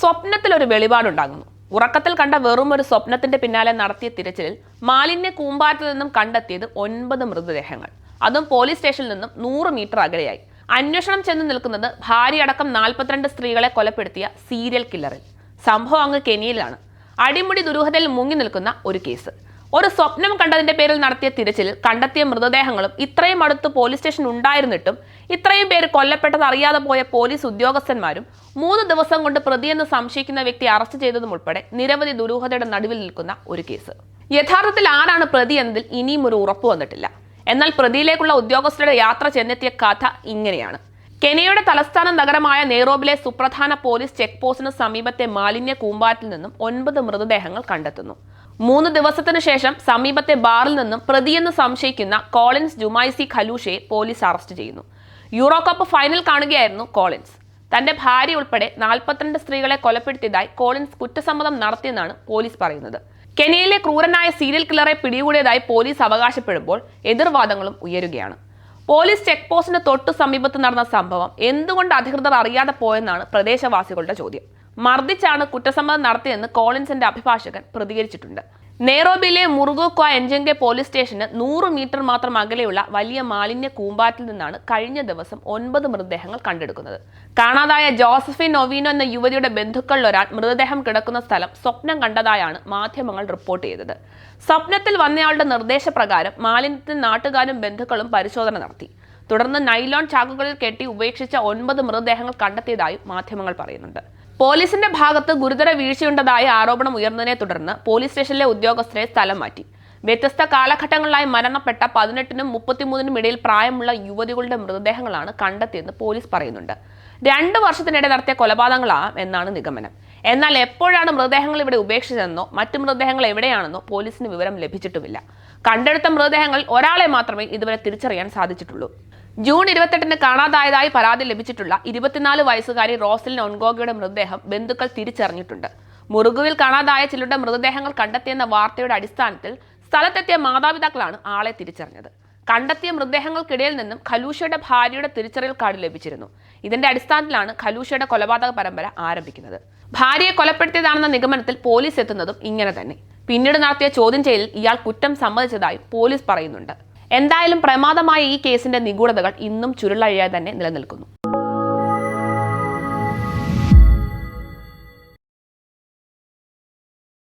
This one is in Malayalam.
സ്വപ്നത്തിൽ ഒരു വെളിപാടുണ്ടാകുന്നു. ഉറക്കത്തിൽ കണ്ട വെറും ഒരു സ്വപ്നത്തിന്റെ പിന്നാലെ നടത്തിയ തിരച്ചിലിൽ മാലിന്യ കൂമ്പാറ്റിൽ നിന്നും കണ്ടെത്തിയത് ഒൻപത് മൃതദേഹങ്ങൾ. അതും പോലീസ് സ്റ്റേഷനിൽ നിന്നും നൂറ് മീറ്റർ അകലെയായി. അന്വേഷണം ചെന്ന് നിൽക്കുന്നത് ഭാര്യയടക്കം നാൽപ്പത്തിരണ്ട് സ്ത്രീകളെ കൊലപ്പെടുത്തിയ സീരിയൽ കില്ലറിൽ. സംഭവം അങ്ങ് കെനിയിലാണ്. അടിമുടി ദുരൂഹതയിൽ മുങ്ങി നിൽക്കുന്ന ഒരു കേസ്. ഒരു സ്വപ്നം കണ്ടതിന്റെ പേരിൽ നടത്തിയ തിരച്ചിൽ കണ്ടെത്തിയ മൃതദേഹങ്ങളും ഇത്രയും അടുത്ത് പോലീസ് സ്റ്റേഷൻ ഉണ്ടായിരുന്നിട്ടും ഇത്രയും പേര് കൊല്ലപ്പെട്ടത് അറിയാതെ പോയ പോലീസ് ഉദ്യോഗസ്ഥന്മാരും മൂന്ന് ദിവസം കൊണ്ട് പ്രതിയെന്ന് സംശയിക്കുന്ന വ്യക്തി അറസ്റ്റ് ചെയ്തതും ഉൾപ്പെടെ നിരവധി ദുരൂഹതയുടെ നടുവിൽ നിൽക്കുന്ന ഒരു കേസ്. യഥാർത്ഥത്തിൽ ആരാണ് പ്രതി എന്നതിൽ ഇനിയും ഒരു ഉറപ്പ് വന്നിട്ടില്ല. എന്നാൽ പ്രതിയിലേക്കുള്ള ഉദ്യോഗസ്ഥരുടെ യാത്ര ചെന്നെത്തിയ കഥ ഇങ്ങനെയാണ്. കെനിയയുടെ തലസ്ഥാന നഗരമായ നെയ്റോബിലെ സുപ്രധാന പോലീസ് ചെക്ക് പോസ്റ്റിന് സമീപത്തെ മാലിന്യ കൂമ്പാറ്റിൽ നിന്നും ഒൻപത് മൃതദേഹങ്ങൾ കണ്ടെത്തുന്നു. മൂന്ന് ദിവസത്തിനു ശേഷം സമീപത്തെ ബാറിൽ നിന്നും പ്രതിയെന്ന് സംശയിക്കുന്ന കോളിൻസ് ജുമായിസി ഖലൂഷയെ പോലീസ് അറസ്റ്റ് ചെയ്യുന്നു. യൂറോ കപ്പ് ഫൈനൽ കാണുകയായിരുന്നു കോളിൻസ്. തന്റെ ഭാര്യ ഉൾപ്പെടെ നാൽപ്പത്തിരണ്ട് സ്ത്രീകളെ കൊലപ്പെടുത്തിയതായി കോളിൻസ് കുറ്റസമ്മതം നടത്തിയെന്നാണ് പോലീസ് പറയുന്നത്. കെനിയയിലെ ക്രൂരനായ സീരിയൽ കില്ലറെ പിടികൂടിയതായി പോലീസ് അവകാശപ്പെടുമ്പോൾ എതിർവാദങ്ങളും ഉയരുകയാണ്. പോലീസ് ചെക്ക് പോസ്റ്റിന് തൊട്ടു സമീപത്ത് നടന്ന സംഭവം എന്തുകൊണ്ട് അധികൃതർ അറിയാതെ പോയെന്നാണ് പ്രദേശവാസികളുടെ ചോദ്യം. മർദ്ദിച്ചാണ് കുറ്റസമ്മതം നടത്തിയെന്ന് കോളിൻസിന്റെ അഭിഭാഷകൻ പ്രതികരിച്ചിട്ടുണ്ട്. നെയ്റോബിയിലെ മുറുഗോക്വ എൻജങ്കെ പോലീസ് സ്റ്റേഷന് നൂറ് മീറ്റർ മാത്രം അകലെയുള്ള വലിയ മാലിന്യ കൂമ്പാറ്റിൽ നിന്നാണ് കഴിഞ്ഞ ദിവസം ഒൻപത് മൃതദേഹങ്ങൾ കണ്ടെടുക്കുന്നത്. കാണാതായ ജോസഫിൻ നൊവീനോ എന്ന യുവതിയുടെ ബന്ധുക്കളിലൊരാൾ മൃതദേഹം കിടക്കുന്ന സ്ഥലം സ്വപ്നം കണ്ടതായാണ് മാധ്യമങ്ങൾ റിപ്പോർട്ട് ചെയ്തത്. സ്വപ്നത്തിൽ വന്നയാളുടെ നിർദ്ദേശപ്രകാരം മാലിന്യത്തിൽ നാട്ടുകാരും ബന്ധുക്കളും പരിശോധന നടത്തി. തുടർന്ന് നൈലോൺ ചാക്കുകളിൽ കെട്ടി ഉപേക്ഷിച്ച ഒൻപത് മൃതദേഹങ്ങൾ കണ്ടെത്തിയതായും മാധ്യമങ്ങൾ പറയുന്നുണ്ട്. പോലീസിന്റെ ഭാഗത്ത് ഗുരുതര വീഴ്ചയുണ്ടതായ ആരോപണം ഉയർന്നതിനെ തുടർന്ന് പോലീസ് സ്റ്റേഷനിലെ ഉദ്യോഗസ്ഥരെ സ്ഥലം മാറ്റി. വ്യത്യസ്ത കാലഘട്ടങ്ങളിലായി മരണപ്പെട്ട പതിനെട്ടിനും മുപ്പത്തിമൂന്നിനും ഇടയിൽ പ്രായമുള്ള യുവതികളുടെ മൃതദേഹങ്ങളാണ് കണ്ടെത്തിയെന്ന് പോലീസ് പറയുന്നുണ്ട്. രണ്ട് വർഷത്തിനിടെ നടത്തിയ കൊലപാതകങ്ങളാണ് എന്നാണ് നിഗമനം. എന്നാൽ എപ്പോഴാണ് മൃതദേഹങ്ങൾ ഇവിടെ ഉപേക്ഷിച്ചതെന്നോ മറ്റു മൃതദേഹങ്ങൾ എവിടെയാണെന്നോ പോലീസിന് വിവരം ലഭിച്ചിട്ടുമില്ല. കണ്ടെടുത്ത മൃതദേഹങ്ങൾ ഒരാളെ മാത്രമേ ഇതുവരെ തിരിച്ചറിയാൻ സാധിച്ചിട്ടുള്ളൂ. ജൂൺ ഇരുപത്തെട്ടിന് കാണാതായതായി പരാതി ലഭിച്ചിട്ടുള്ള ഇരുപത്തിനാല് വയസ്സുകാരി റോസലിൻ ഒൻഗോഗയുടെ മൃതദേഹം ബന്ധുക്കൾ തിരിച്ചറിഞ്ഞിട്ടുണ്ട്. മുറുകുവിൽ കാണാതായ ചിലരുടെ മൃതദേഹങ്ങൾ കണ്ടെത്തിയെന്ന വാർത്തയുടെ അടിസ്ഥാനത്തിൽ സ്ഥലത്തെത്തിയ മാതാപിതാക്കളാണ് ആളെ തിരിച്ചറിഞ്ഞത്. കണ്ടെത്തിയ മൃതദേഹങ്ങൾക്കിടയിൽ നിന്നും ഖലൂഷയുടെ ഭാര്യയുടെ തിരിച്ചറിയൽ കാർഡ് ലഭിച്ചിരുന്നു. ഇതിന്റെ അടിസ്ഥാനത്തിലാണ് ഖലൂഷയുടെ കൊലപാതക പരമ്പര ആരംഭിക്കുന്നത്. ഭാര്യയെ കൊലപ്പെടുത്തിയതാണെന്ന നിഗമനത്തിൽ പോലീസ് എത്തുന്നതും ഇങ്ങനെ തന്നെ. പിന്നീട് നടത്തിയ ചോദ്യം ചെയ്യലിൽ ഇയാൾ കുറ്റം സമ്മതിച്ചതായും പോലീസ് പറയുന്നുണ്ട്. എന്തായാലും പ്രമാദമായ ഈ കേസിന്റെ നിഗൂഢതകൾ ഇന്നും ചുരുളഴിയാതെ തന്നെ നിലനിൽക്കുന്നു